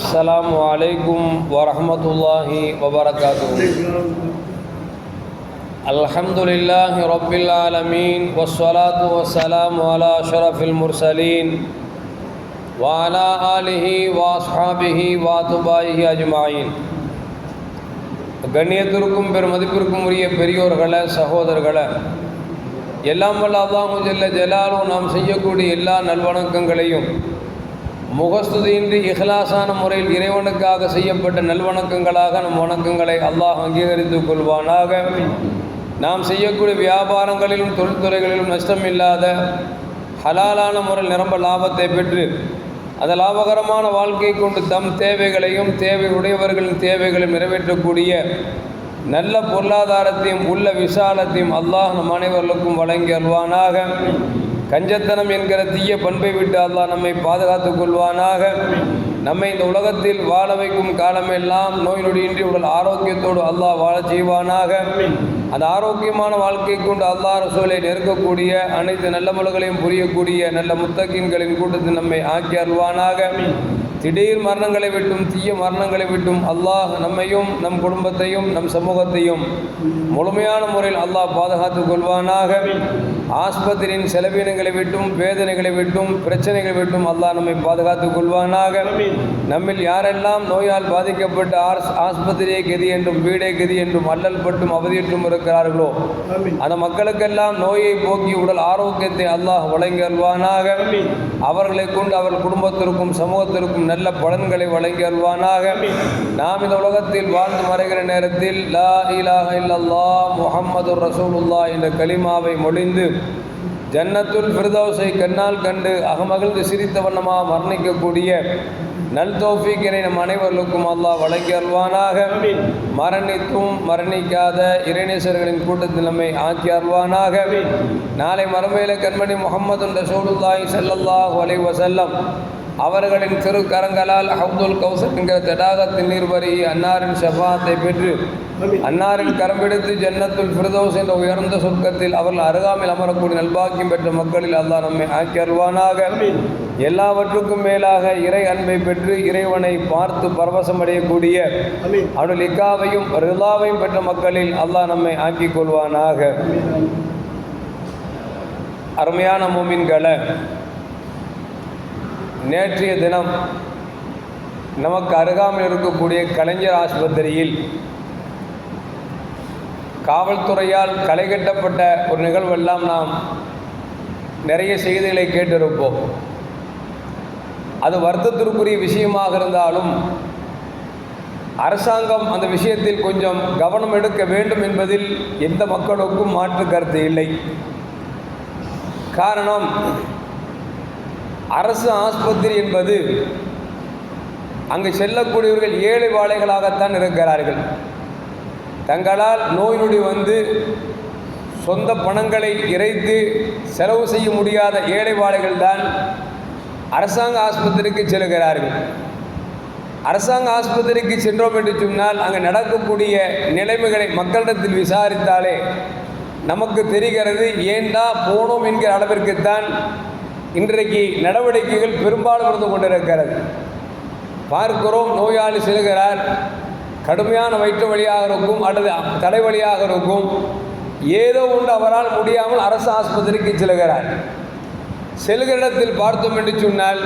السلام عليكم ورحمة الله وبركاته الحمد لله رب العالمين والصلاة والسلام على أشرف المرسلين وعلى آله وأصحابه وأتباعه أجمعين கண்ணியத்திற்கும் பெருமதிப்பிற்கும் உரிய பெரியோர்களே சகோதரர்களே எல்லாம் வல்ல அல்லாஹு ஜல்ல ஜலாலும் நாம் செய்யக்கூடிய எல்லா நல்வணக்கங்களையும் முகஸ்துதியின்றி இஹ்லாசான முறையில் இறைவனுக்காக செய்யப்பட்ட நல்வணக்கங்களாக நம் வணக்கங்களை அல்லாஹ் அங்கீகரித்துக் கொள்வானாக. நாம் செய்யக்கூடிய வியாபாரங்களிலும் தொழில்துறைகளிலும் நஷ்டம் இல்லாத ஹலாலான முறையில் நிரம்ப லாபத்தை பெற்று அந்த லாபகரமான வாழ்க்கை கொண்டு தம் தேவைகளையும் தேவை உடையவர்களின் தேவைகளையும் நிறைவேற்றக்கூடிய நல்ல பொருளாதாரத்தையும் உள்ள விசாலத்தையும் அல்லாஹ் நம் அனைவர்களுக்கும் வழங்கி அல்வானாக கஞ்சத்தனம் என்கிற தீய பண்பை விட்டு அல்லாஹ் நம்மை பாதுகாத்துக் கொள்வானாக. நம்மை இந்த உலகத்தில் வாழ வைக்கும் காலமெல்லாம் நோய் நொடியின்றி உடல் ஆரோக்கியத்தோடு அல்லாஹ் வாழச் செய்வானாக. அந்த ஆரோக்கியமான வாழ்க்கை கொண்டு அல்லாஹ் ரசூலை நெருக்கக்கூடிய அனைத்து நல்ல முழுகளையும் புரியக்கூடிய நல்ல முத்தகின்களின் கூட்டத்தில் நம்மை ஆக்கி அருள்வானாக. திடீர் மரணங்களை விட்டும் தீய மரணங்களை விட்டும் அல்லாஹ் நம்மையும் நம் குடும்பத்தையும் நம் சமூகத்தையும் முழுமையான முறையில் அல்லாஹ் பாதுகாத்துக் கொள்வானாக. ஆஸ்பத்திரியின் செலவினங்களை விட்டும் வேதனைகளை விட்டும் பிரச்சனைகளை விட்டும் அல்லாஹ் நம்மை பாதுகாத்துக் கொள்வானாக. நம்மில் யாரெல்லாம் நோயால் பாதிக்கப்பட்டு ஆர்ஸ் ஆஸ்பத்திரியை கெதி என்றும் வீடை கதி என்றும் அல்லல் பட்டும் அவதியிட்டும் இருக்கிறார்களோ அந்த மக்களுக்கெல்லாம் நோயை போக்கி உடல் ஆரோக்கியத்தை அல்லாஹ் வழங்கி அல்வானாக அவர்களை கொண்டு அவர் குடும்பத்திற்கும் சமூகத்திற்கும் நல்ல பலன்களை வழங்கி அல்வானாக நாம் இந்த உலகத்தில் வாழ்ந்து மறைகிற நேரத்தில் லா இலாக இல்லல்லா முஹம்மது ரசூலுல்லா என்ற கலிமாவை மொழிந்து ஜன்னத்துல் ஃபிர்தௌஸை கண்ணால் கண்டு அகமகிழ்ந்து சிரித்த வண்ணமாக மரணிக்கக்கூடிய நல் தோஃபிக்கினை நம் அனைவர்களுக்கும் அல்லாஹ் வழங்கி அல்வானாக மரணித்தும் மரணிக்காத இறைநேசர்களின் கூட்டத்தில் நம்மை ஆக்கி அல்வானாக நாளை மறுமையில கண்மணி முகமது ரசூலுல்லாஹி ஸல்லல்லாஹு அலைஹி வஸல்லம் அவர்களின் திருக்கரங்களால் அப்துல் கௌசர் என்கிற தடாகத்தின் நீர்வரி அன்னாரின் ஷஃபாத்தை பெற்று அன்னாரின் கரம்பிடித்து ஜன்னத்துல் ஃபிர்தௌஸ் என்ற உயர்ந்த சொர்க்கத்தில் அவர்கள் அருகாமையில் அமரக்கூடிய நல்பாக்கியம் பெற்ற மக்களில் அல்லாஹ் நம்மை ஆக்கி அருள்வானாக. எல்லாவற்றுக்கும் மேலாக இறை அன்பை பெற்று இறைவனை பார்த்து பரவசம் அடையக்கூடிய அவனுடைய இக்காவையும் ரிலாவையும் பெற்ற மக்களில் அல்லாஹ் நம்மை ஆக்கிக் கொள்வானாக. அருமையான மோமின்களை நேற்றைய தினம் நமக்கு அருகாமையில் இருக்கக்கூடிய கலைஞர் ஆஸ்பத்திரியில் காவல்துறையால் களைகட்டப்பட்ட ஒரு நிகழ்வெல்லாம் நாம் நிறைய செய்திகளை கேட்டிருப்போம். அது வருத்தத்திற்குரிய விஷயமாக இருந்தாலும் அரசாங்கம் அந்த விஷயத்தில் கொஞ்சம் கவனம் எடுக்க வேண்டும் என்பதில் எந்த மக்களுக்கும் மாற்று கருத்து இல்லை. காரணம் அரசு ஆஸ்பத்திரி என்பது அங்கு செல்லக்கூடியவர்கள் ஏழை வாழைகளாகத்தான் இருக்கிறார்கள். தங்களால் நோய் நொடி வந்து சொந்த பணங்களை இறைத்து செலவு செய்ய முடியாத ஏழை வாழைகள் தான் அரசாங்க ஆஸ்பத்திரிக்கு செல்கிறார்கள். அரசாங்க ஆஸ்பத்திரிக்கு சென்றோம் என்று சொன்னால் அங்கே நடக்கக்கூடிய நிலைமைகளை மக்களிடத்தில் விசாரித்தாலே நமக்கு தெரிகிறது ஏண்டா போனோம் என்கிற அளவிற்குத்தான் இன்றைக்கு நடவடிக்கைகள் பெரும்பாலும் இருந்து கொண்டிருக்கிறது. பார்க்கிறோம் நோயாளி செல்கிறார். கடுமையான வயிற்று வழியாக இருக்கும் அல்லது தலைவலியாக இருக்கும். ஏதோ ஒன்று அவரால் முடியாமல் அரசு ஆஸ்பத்திரிக்கு செல்கிறார். செல்கிற இடத்தில் பார்த்தோம் என்று சொன்னால்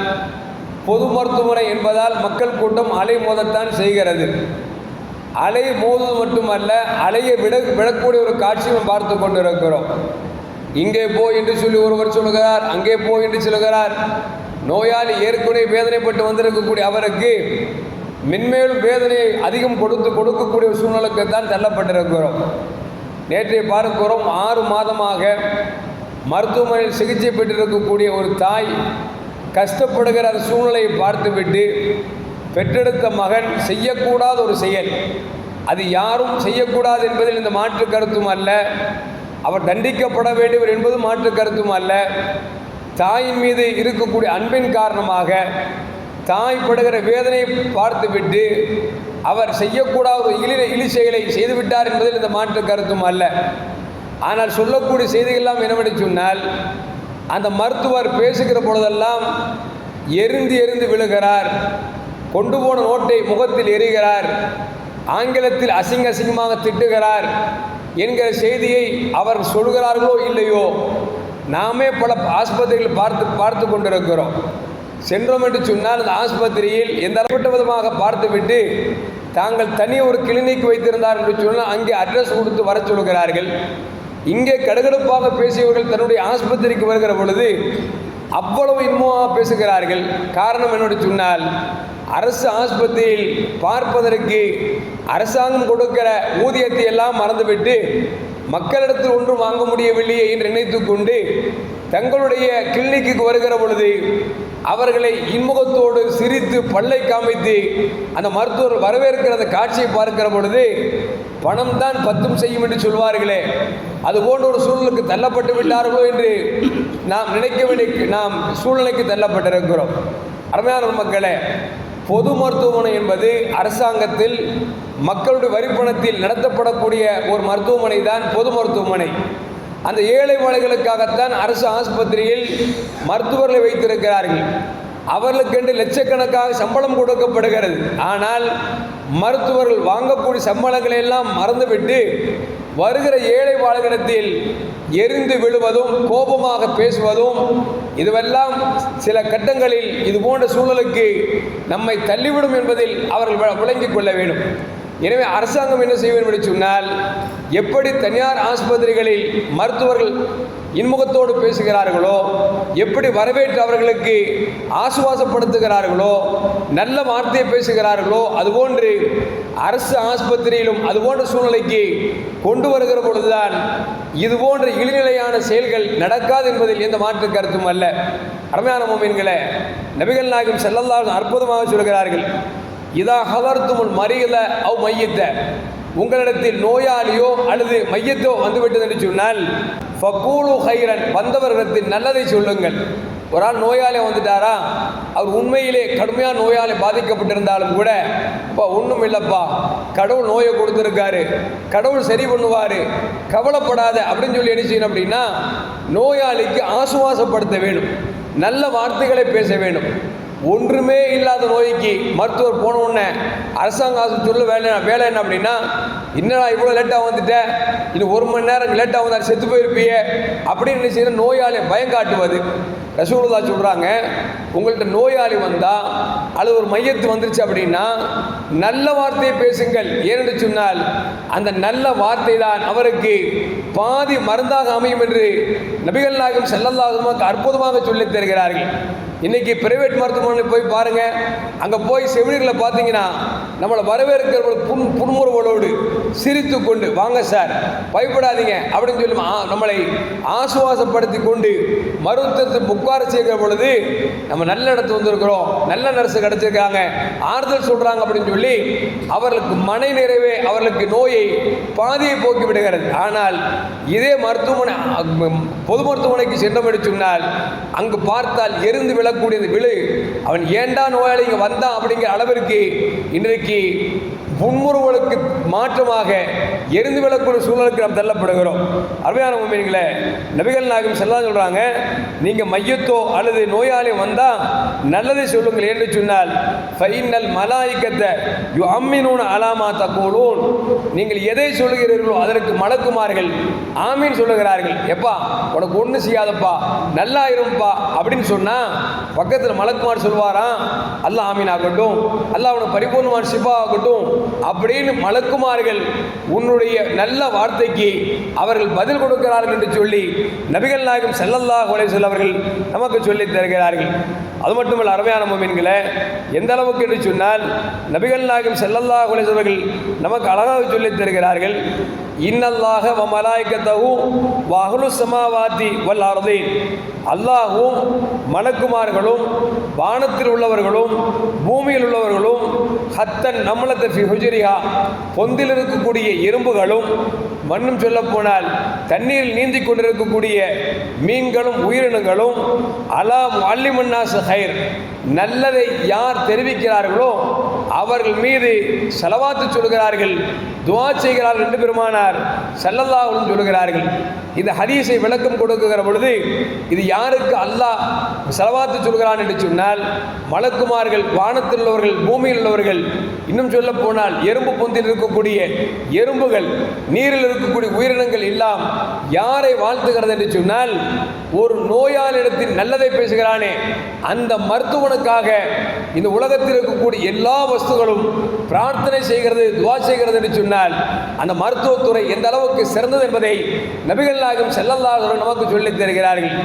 பொது மருத்துவமனை என்பதால் மக்கள் கூட்டம் அலை மோதத்தான் செய்கிறது. அலை மோதுவது மட்டுமல்ல அலையை விட விடக்கூடிய ஒரு காட்சியும் பார்த்து கொண்டிருக்கிறோம். இங்கே போ என்று சொல்லி ஒருவர் சொல்லுகிறார் அங்கே போ என்று சொல்லுகிறார். நோயாளி ஏற்கனவே வேதனைப்பட்டு வந்திருக்கக்கூடிய அவருக்கு மென்மேலும் வேதனையை அதிகம் கொடுத்து கொடுக்கக்கூடிய சூழ்நிலைக்கு தான் தள்ளப்பட்டிருக்கிறோம். நேற்றை பார்க்கிறோம் ஆறு மாதமாக மருத்துவமனையில் சிகிச்சை பெற்றிருக்கக்கூடிய ஒரு தாய் கஷ்டப்படுகிற அந்த சூழ்நிலையை பார்த்துவிட்டு பெற்றெடுத்த மகன் செய்யக்கூடாத ஒரு செயல். அது யாரும் செய்யக்கூடாது என்பதில் இந்த மாற்று கருத்தும் அல்ல. அவர் தண்டிக்கப்பட வேண்டியவர் என்பது மாற்று கருத்தும் அல்ல. தாயின் மீது இருக்கக்கூடிய அன்பின் காரணமாக தாய் படுகிற வேதனையை பார்த்துவிட்டு அவர் செய்யக்கூடாத ஒரு இழி இழி செயலை செய்துவிட்டார் என்பதில் இந்த மாற்று கருத்தும் அல்ல. ஆனால் சொல்லக்கூடிய செய்திகள்லாம் என்னவென்று சொன்னால் அந்த மருத்துவர் பேசுகிற பொழுதெல்லாம் எரிந்து எரிந்து விழுகிறார். கொண்டு போன நோட்டை முகத்தில் எறிகிறார் ஆங்கிலத்தில் அசிங்க அசிங்கமாக திட்டுகிறார். என்கிற செய்தியை அவர் சொல்கிறார்களோ இல்லையோ நாமே பல ஆஸ்பத்திரிகள் பார்த்து பார்த்து கொண்டிருக்கிறோம். சென்றோம் என்று சொன்னால் அந்த ஆஸ்பத்திரியில் எந்த அளப்பட்ட விதமாக பார்த்துவிட்டு தாங்கள் தனி ஒரு கிளினிக் வைத்திருந்தார் என்று சொன்னால் அங்கே அட்ரஸ் கொடுத்து வர சொல்கிறார்கள். இங்கே கடுகடுப்பாக பேசியவர்கள் தன்னுடைய ஆஸ்பத்திரிக்கு வருகிற பொழுது அவ்வளவு இன்பமாக பேசுகிறார்கள். காரணம் என்னோடு சொன்னால் அரசு ஆஸ்பத்திரியில் பார்ப்பதற்கு அரசாங்கம் கொடுக்கிற ஊதியத்தை எல்லாம் மறந்துவிட்டு மக்களிடத்தில் ஒன்றும் வாங்க முடியவில்லையே என்று நினைத்து கொண்டு தங்களுடைய கிளினிக்கு வருகிற பொழுது அவர்களை இன்முகத்தோடு சிரித்து பல்லை காமித்து அந்த மருத்துவர் வரவேற்கிற அந்த காட்சியை பார்க்கிற பொழுது பணம் தான் பத்தும் செய்யும் என்று சொல்வார்களே அது போன்ற ஒரு சூழலுக்கு தள்ளப்பட்டு விட்டார்களோ என்று நாம் நினைக்க வேண்டிய நாம் சூழ்நிலைக்கு தள்ளப்பட்டிருக்கிறோம். அருமையான மக்களே பொது மருத்துவமனை என்பது அரசாங்கத்தில் மக்களுடைய வரிப்பணத்தில் நடத்தப்படக்கூடிய ஒரு மருத்துவமனை தான் பொது மருத்துவமனை. அந்த ஏழை வாழைகளுக்காகத்தான் அரசு ஆஸ்பத்திரியில் மருத்துவர்களை வைத்திருக்கிறார்கள். அவர்களுக்கென்று லட்சக்கணக்காக சம்பளம் கொடுக்கப்படுகிறது. ஆனால் மருத்துவர்கள் வாங்கக்கூடிய சம்பளங்களை எல்லாம் மறந்துவிட்டு வருகிற ஏழை வாழ்கிடத்தில் எரிந்து விழுவதும் கோபமாக பேசுவதும் இதுவெல்லாம் சில கட்டங்களில் இது போன்ற சூழலுக்கு நம்மை தள்ளிவிடும் என்பதில் அவர்கள் விளங்கிக் கொள்ள வேண்டும். எனவே அரசாங்கம் என்ன செய்ய வேண்டும் என்று சொன்னால் எப்படி தனியார் ஆஸ்பத்திரிகளில் மருத்துவர்கள் இன்முகத்தோடு பேசுகிறார்களோ எப்படி வரவேற்று அவர்களுக்கு ஆசுவாசப்படுத்துகிறார்களோ நல்ல வார்த்தையை பேசுகிறார்களோ அதுபோன்று அரசு ஆஸ்பத்திரியிலும் அதுபோன்ற சூழ்நிலைக்கு கொண்டு வருகிற பொழுதுதான் இது போன்ற இழிநிலையான செயல்கள் நடக்காது என்பதில் எந்த மாற்று கருத்தும் அல்ல. அருமையான மோமீன்களை நபிகள் நாயகம் செல்லல்லாஹு அற்புதமாக சொல்கிறார்கள் இதா ஹவர்த்துமுல் மறியல அவ் மையத்த. உங்களிடத்தில் நோயாளியோ அல்லது மையத்தோ வந்துவிட்டது என்று சொன்னால் ஃபக்கூலு ஹைரன் வந்தவர்களிடத்தில் நல்லதை சொல்லுங்கள். ஒரு ஆள் நோயாளி வந்துட்டாரா? அவர் உண்மையிலே கடுமையாக நோயாளி பாதிக்கப்பட்டிருந்தாலும் கூட இப்போ ஒன்றும் இல்லைப்பா. கடவுள் நோயை கொடுத்துருக்காரு. கடவுள் சரி பண்ணுவார். கவலைப்படாத அப்படின்னு சொல்லி என்ன செய்யணும் அப்படின்னா நோயாளிக்கு ஆசுவாசப்படுத்த வேண்டும் நல்ல வார்த்தைகளை பேச வேண்டும் ஒன்றுமே இல்லாத நோய்க்கு மருத்துவர் போன உடனே அரசாங்க ஆஸ்பத்திரியில் வேலை வேலை என்ன அப்படின்னா என்னடா இவ்வளோ லேட்டாக வந்துட்டேன் இன்னும் ஒரு மணி நேரம் லேட்டாக வந்தால் செத்து போயிருப்பியே. அப்படின்னு என்ன நோயாளி நோயாளியை பயம் காட்டுவது. ரசூலுல்லா சொல்கிறாங்க உங்கள்கிட்ட நோயாளி வந்தால் அது ஒரு மையத்து வந்துருச்சு அப்படின்னா நல்ல வார்த்தையை பேசுங்கள். ஏனென்று சொன்னால் அந்த நல்ல வார்த்தை தான் அவருக்கு பாதி மருந்தாக அமையும் என்று நபிகள் நாயகம் செல்லல்லாஹுமாக்கு அற்புதமாக சொல்லித் தருகிறார்கள். இன்னைக்கு பிரைவேட் மருத்துவமனை போய் பாருங்க. அங்கே போய் செவிலியர்களை பார்த்தீங்கன்னா நம்மளை வரவேற்கிறவர்கள் புன் புன்முறுவலோடு சிரித்து கொண்டு வாங்க சார் பயப்படாதீங்க. அப்படின்னு சொல்லி ஆ- நம்மளை ஆசுவாசப்படுத்தி கொண்டு மருத்துவத்தை புக்கார செய்கிற பொழுது நம்ம நல்ல இடத்து வந்திருக்கிறோம். நல்ல நர்ஸு கிடைச்சிருக்காங்க. ஆறுதல் சொல்றாங்க. அப்படின்னு சொல்லி அவர்களுக்கு மனை நிறைவே அவர்களுக்கு நோயை பாதியை போக்கி விடுகிறது. ஆனால் இதே மருத்துவமனை பொது மருத்துவமனைக்கு சென்றோம் அங்கு பார்த்தால் எரிந்து விழக்கூடியது விழு. அவன் ஏண்டா நோயாளி இங்கே வந்தான் அப்படிங்கிற அளவிற்கு இன்றைக்கு புன்முறுவலுக்கு மாற்றமாக எரிந்து விழக்கூடிய சூழலுக்கு நாம் தள்ளப்படுகிறோம். அருமையான உண்மைங்களே நபிகள் நாயகம் செல்லா சொல்கிறாங்க நீங்கள் மையத்தோ அல்லது நோயாளி வந்தால் நல்லதை சொல்லுங்கள் என்று சொன்னால் ஃபைனல் மலாய்க்கத்தை யு அம்மினூன் அலாமா தக்கூலூன். நீங்கள் எதை சொல்லுகிறீர்களோ அதற்கு மலக்குமார்கள் ஆமீன் சொல்லுகிறார்கள். எப்பா உனக்கு ஒன்றும் செய்யாதப்பா நல்லா இருப்பா அப்படின்னு சொன்னால் பக்கத்தில் மலக்குமார் சொல்வாராம் அல்லாஹ் ஆமீன் ஆகட்டும் அல்ல உனக்கு பரிபூர்ணமான சிப்பா ஆகட்டும் அப்படின்னு மலக்குமார்கள் உன்னுடைய நல்ல வார்த்தைக்கு அவர்கள் பதில் கொடுக்கிறார்கள் என்று சொல்லி நபிகள் நாயகம் செல்லல்லா அலைஹி வஸல்லம் அவர்கள் நமக்கு சொல்லித் தருகிறார்கள். அது மட்டுமல்ல அருமையான மோமீன்களே எந்த அளவுக்கு என்று சொன்னால் நபிகள் நாயகம் செல்லல்லா அலைஹி வஸல்லம் நமக்கு அழகாக சொல்லித் தருகிறார்கள். இன்னல்லாக வ மலாய்க்கத்தஹு வ அஹ்லு சமாவாத்தி வல் அர்தீன் அல்லாஹ்வும் மலக்குமார்களும் வானத்தில் உள்ளவர்களும் பூமியில் உள்ளவர்களும் ஹத்தன் நம்மளத்தை ஹுஜரியா பொந்தில் இருக்கக்கூடிய எறும்புகளும் மண்ணும் சொல்லப்போனால் தண்ணீரில் நீந்தி கொண்டிருக்கக்கூடிய மீன்களும் உயிரினங்களும் அலா அல்லிமன்னாசு ஹைர் நல்லதை யார் தெரிவிக்கிறார்களோ அவர்கள் மீது செலவாத்து சொல்கிறார்கள் துவா செய்கிறார்கள் என்று பெருமானார் செல்லல்லாவும் சொல்கிறார்கள் இந்த ஹதீஸை விளக்கம் கொடுக்குகிற பொழுது இது யாருக்கு அல்லாஹ் செலவாத்து சொல்கிறான் என்று சொன்னால் மலக்குமார்கள் வானத்தில் உள்ளவர்கள் பூமியில் உள்ளவர்கள் இன்னும் சொல்ல போனால் எறும்பு பொந்தில் இருக்கக்கூடிய எறும்புகள் நீரில் இருக்கக்கூடிய உயிரினங்கள் எல்லாம் யாரை வாழ்த்துகிறது என்று சொன்னால் ஒரு நோயாளிடத்தில் நல்லதை பேசுகிறானே அந்த மருத்துவனுக்காக இந்த உலகத்தில் இருக்கக்கூடிய எல்லா வஸ்துகளும் பிரார்த்தனை செய்கிறது துவா செய்கிறது என்று சொன்னால் அந்த மருத்துவத்துறை எந்த அளவுக்கு சிறந்தது என்பதை நபிகள் நாயகம் செல்லல்லாதவர்கள் நமக்கு சொல்லித் தருகிறார்கள்.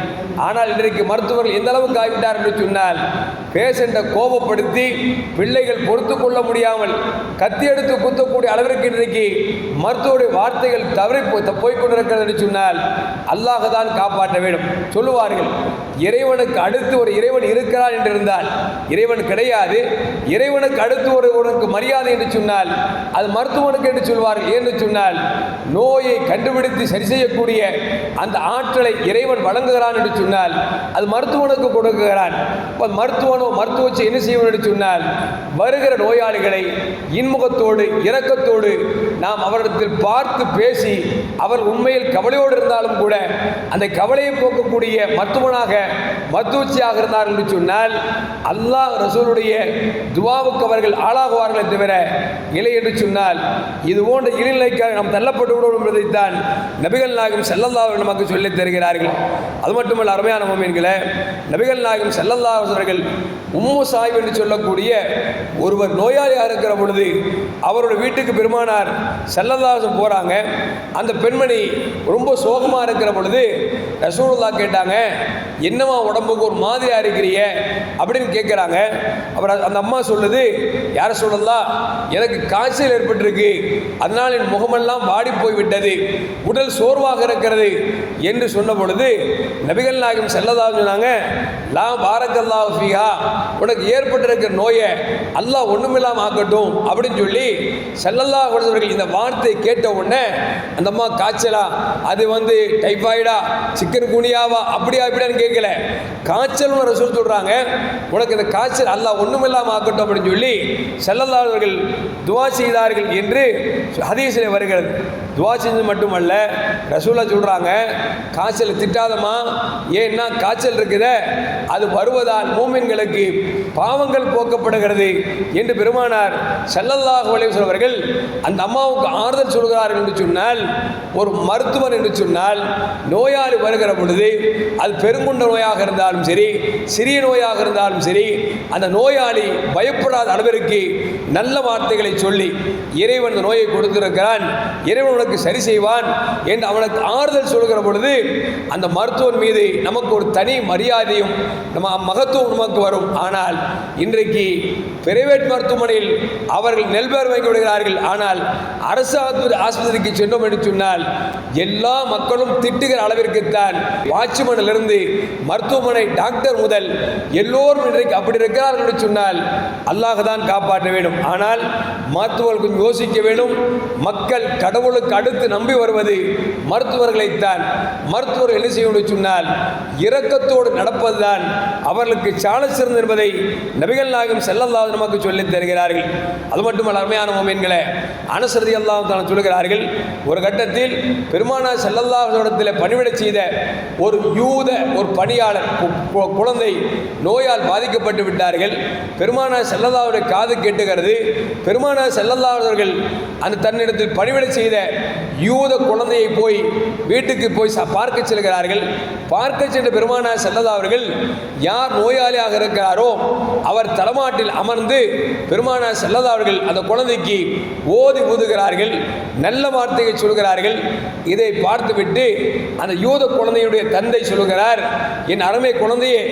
ஆனால் இன்றைக்கு மருத்துவர்கள் எந்த அளவுக்கு ஆகிவிட்டார் என்று சொன்னால் பேஷண்ட்டை கோபப்படுத்தி பிள்ளைகள் பொறுத்து கொள்ள முடியாமல் கத்தி எடுத்து குத்தக்கூடிய அளவிற்கு இன்றைக்கு மருத்துவருடைய வார்த்தைகள் தவறி போய்கொண்டிருக்கிறது என்று சொன்னால் அல்லாஹ் தான் காப்பாற்ற வேண்டும். சொல்லுவார்கள் இறைவனுக்கு அடுத்து ஒரு இறைவன் இருக்கிறான் என்று இருந்தால் இறைவன் கிடையாது. இறைவனுக்கு அடுத்து ஒரு உனக்கு மரியாதை என்று சொன்னால் அது மருத்துவனுக்கு என்று சொல்வார்கள். ஏன்னு சொன்னால் நோயை கண்டுபிடித்து சரி செய்யக்கூடிய அந்த ஆற்றலை இறைவன் வழங்குகிறான் என்று சொன்னால் அது மருத்துவனுக்கு கொடுக்குகிறான் இப்போ மருத்துவனோ மருத்துவச்சு என்ன செய்வன் என்று சொன்னால் வருகிற நோயாளிகளை இன்முகத்தோடு இரக்கத்தோடு நாம் அவரிடத்தில் பார்த்து பேசி அவர் உண்மையில் கவலையோடு இருந்தாலும் கூட அந்த கவலையை போக்கக்கூடிய மருத்துவனாக மருத்துவச்சியாக இருந்தார் என்று சொன்னால் அல்லாஹ் ரசூலுடைய துவாவுக்கு அவர்கள் ஆளாகுவார்களே தவிர இல்லை என்று சொன்னால் இது போன்ற இழிநிலைக்காக நாம் தள்ளப்பட்டு விடுவோம் என்பதைத்தான் நபிகள் நாயகம் செல்லல்லா அவர்கள் நமக்கு சொல்லித் தருகிறார்கள். அது மட்டுமல்ல அருமையான மோமீன்களே நபிகள் நாயகம் செல்லல்லா அவர்கள் உம்மு சாஹிப் என்று சொல்லக்கூடிய ஒருவர் நோயாளியாக இருக்கிற பொழுது அவரோட வீட்டுக்கு பெருமானார் செல்லல்லாசம் போகிறாங்க அந்த பெண்மணி ரொம்ப சோகமாக இருக்கிற பொழுது ரசூலுல்லா கேட்டாங்க என்னவா உடம்புக்கு ஒரு மாதிரியாக இருக்கிறிய? அப்படின்னு கேட்குறாங்க. அப்புறம் அந்த அம்மா சொல்லுது யார சொல்லலாம் எனக்கு காய்ச்சல் ஏற்பட்டிருக்கு. அதனால் என் முகமெல்லாம் வாடி போய் விட்டது உடல் சோர்வாக இருக்கிறது என்று சொன்ன பொழுது நபிகள் நாயகம் செல்லதாக சொன்னாங்க லா பாரக்கல்லா ஃபிஹா. உனக்கு ஏற்பட்டிருக்கிற நோயை அல்லாஹ் ஒன்றுமில்லாமல் ஆக்கட்டும் அப்படின்னு சொல்லி செல்லல்லா கொடுத்தவர்கள் இந்த வார்த்தை கேட்ட உடனே அந்த அம்மா காய்ச்சலா? அது வந்து டைஃபாய்டா? சிக்கன் குனியாவா? அப்படியா இப்படியான்னு கேட்கல. காய்ச்சல் சொல்லி சொல்கிறாங்க உனக்கு இந்த காய்ச்சல் அல்லாஹ் ஒன்றுமில்லாமல் ஆக்கட்டும் அப்படின்னு சொல்லி செல்லல்லாதவர்கள் துவா செய்தார்கள் என்று ஹதீஸில் வருகிறது. துவா செஞ்சது மட்டுமல்ல ரசூலா சொல்றாங்க காய்ச்சல் திட்டாதமா ஏன்னா காய்ச்சல் இருக்குத அது வருவதால் மூமின்களுக்கு பாவங்கள் போக்கப்படுகிறது என்று பெருமானார் ஸல்லல்லாஹு அவர்கள் அந்த அம்மாவுக்கு ஆறுதல் சொல்கிறார்கள் என்று சொன்னால் ஒரு மருத்துவர் என்று சொன்னால் நோயாளி வருகிற பொழுது அது பெருங்குண்ட நோயாக இருந்தாலும் சரி சிறிய நோயாக இருந்தாலும் சரி அந்த நோயாளி பயப்படாத அளவிற்கு நல்ல வார்த்தைகளை சொல்லி இறைவன் அந்த நோயை கொடுத்திருக்கிறான் இறைவன் உனக்கு சரி செய்வான் என்று அவனுக்கு ஆறுதல் சொல்கிற பொழுது அந்த மருத்துவன் மீது நமக்கு ஒரு தனி மரியாதையும் நம்ம மகத்துவம் நமக்கு வரும். ஆனால் இன்றைக்கு பிரைவேட் மருத்துவமனையில் அவர்கள் நெல்பேர் வாங்கி விடுகிறார்கள். ஆனால் அரசு ஆஸ்பத்திரி ஆஸ்பத்திரிக்கு சென்றோம் என்று சொன்னால் எல்லா மக்களும் திட்டுகிற அளவிற்குத்தான் வாட்ச்மேனிலிருந்து மருத்துவமனை டாக்டர் முதல் எல்லோரும் இன்றைக்கு அப்படி இருக்கிறார்கள் என்று சொன்னால் அல்லாஹ் தான் காப்பாற்ற வேண்டும். ஆனால் மருத்துவர்கள் கொஞ்சம் யோசிக்க வேண்டும். மக்கள் கடவுளுக்கு அடுத்து நம்பி வருவது மருத்துவர்களைத்தான் மருத்துவர்கள் என்ன செய்ய சொன்னால் இரக்கத்தோடு நடப்பதுதான் அவர்களுக்கு சால சிறந்த என்பதை நபிகள் நாயகம் செல்லல்லாவது நமக்கு சொல்லித் தருகிறார்கள். அது மட்டுமல்ல அருமையான மோமீன்களை அனுசரதி அல்லாஹ் தான் சொல்லுகிறார்கள் ஒரு கட்டத்தில் பெருமானா செல்லல்லாஹிடத்தில் பணிவிடை செய்த ஒரு யூத ஒரு பணியாளர் குழந்தை நோயால் பாதிக்கப்பட்டு விட்டார்கள். பெருமானா செல்லல்லாவுடைய காது கேட்டுகிறது பெருமானார் செல்லல்லாதவர்கள் அந்த தன்னிடத்தில் பணிவிடை செய்த யூத குழந்தையை போய் வீட்டுக்கு போய் பார்க்க செல்கிறார்கள். பார்க்க சென்ற பெருமானார் செல்லதா அவர்கள் யார் நோயாளியாக இருக்கிறாரோ அவர் தலைமாட்டில் அமர்ந்து பெருமானார் செல்லதா அவர்கள் அந்த குழந்தைக்கு ஓதி ஊதுகிறார்கள் நல்ல வார்த்தையை சொல்கிறார்கள். இதை பார்த்துவிட்டு அந்த யூத குழந்தையுடைய தந்தை சொல்லுகிறார் என் அருமை குழந்தையே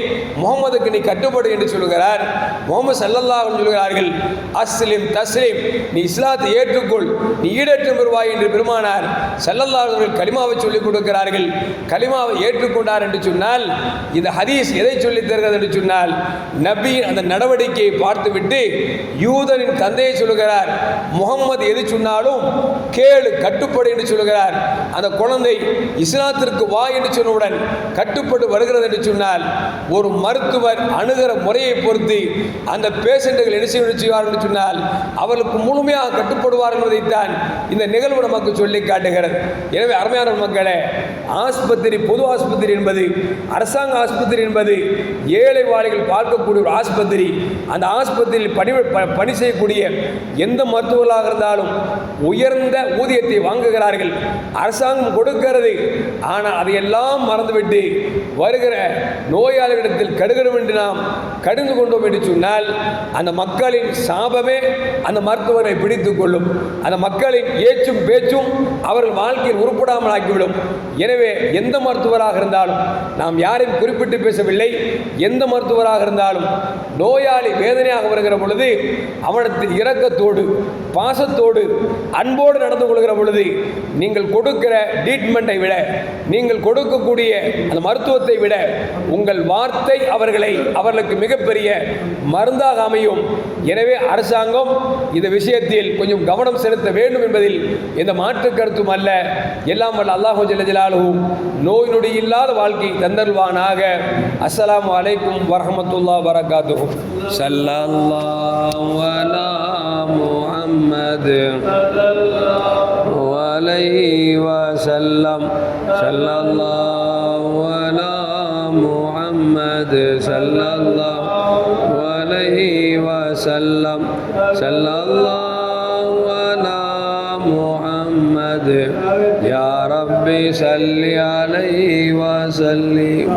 முகமதுக்கு நீ கட்டுப்படு என்று சொல்லுகிறார் முகமது சல்லல்லாஹு சொல்கிறார்கள் சொல்கிறார்கள் அஸ்லிம் தஸ்லிம் நீ இஸ்லாத்தை ஏற்றுக்கொள் நீ ஈடேற்றம் பெறுவாய் என்று பெருமானார் செல்லல்லாதவர்கள் அலைஹி கலிமாவை சொல்லிக் கொடுக்கிறார்கள். கலிமாவை ஏற்றுக்கொண்டார் என்று சொன்னால் இந்த ஹதீஸ் எதை சொல்லித் தருகிறது என்று சொன்னால் நபியின் அந்த நடவடிக்கையை பார்த்துவிட்டு யூதனின் தந்தையை சொல்லுகிறார் முகம்மது எது சொன்னாலும் கேளு கட்டுப்படு என்று சொல்லுகிறார். அந்த குழந்தை இஸ்லாத்திற்கு வா என்று சொன்னவுடன் கட்டுப்பட்டு வருகிறது என்று சொன்னால் ஒரு மருத்துவர் அணுகிற முறையை பொறுத்து அந்த பேஷண்ட்டுகள் என்ன செய்ய செய்வார்கள் சொன்னால் அவர்களுக்கு முழுமையாக கட்டுப்படுவார் என்பதைத்தான் இந்த நிகழ்வு நமக்கு சொல்லி காட்டுகிறது. எனவே அருமையான மக்களே ஆஸ்பத்திரி பொது ஆஸ்பத்திரி என்பது அரசாங்க ஆஸ்பத்திரி என்பது ஏழை வாளிகள் பார்க்கக்கூடிய ஒரு ஆஸ்பத்திரி. அந்த ஆஸ்பத்திரியில் பணி பணி செய்யக்கூடிய எந்த மருத்துவர்களாக இருந்தாலும் உயர்ந்த ஊதியத்தை வாங்குகிறார்கள். அரசாங்கம் கொடுக்கிறது. ஆனால் அதையெல்லாம் மறந்துவிட்டு வருகிற நோயாளிகளிடத்தில் கடுகடும் என்று நாம் கடிந்து கொண்டோம் என்று சொன்னால் அந்த மக்கள் மக்களின் சாபமே அந்த மருத்துவரை பிடித்து கொள்ளும். அந்த மக்களின் ஏச்சும் பேச்சும் அவர்கள் வாழ்க்கையில் உருப்படாமல் ஆக்கிவிடும். எனவே எந்த மருத்துவராக இருந்தாலும் நாம் யாரையும் குறிப்பிட்டு பேசவில்லை. எந்த மருத்துவராக இருந்தாலும் நோயாளி வேதனையாக வருகிற பொழுது அவனிடத்தில் இரக்கத்தோடு பாசத்தோடு அன்போடு நடந்து கொள்கிற பொழுது நீங்கள் கொடுக்கிற ட்ரீட்மெண்ட்டை விட நீங்கள் கொடுக்கக்கூடிய அந்த மருத்துவத்தை விட உங்கள் வார்த்தை அவர்களை அவர்களுக்கு மிகப்பெரிய மருந்தாக அமையும். எனவே அரசாங்கம் இந்த விஷயத்தில் கொஞ்சம் கவனம் செலுத்த வேண்டும் என்பதில் எந்த மாற்று கருத்தும் அல்ல. எல்லாம் வல்ல அல்லாஹு ஜலஜலாலும் நோய் நொடி இல்லாத வாழ்க்கை தந்தல்வானாக அஸ்லாம் வலைக்கும் வரமத்துல்லா வரகாத்துகும் முஹம்மது வசல்லம் சல்லல்லா முஹம்மது சல்லல்லா عليه وسلم صلى الله على محمد يا ربي صل عليه وسلم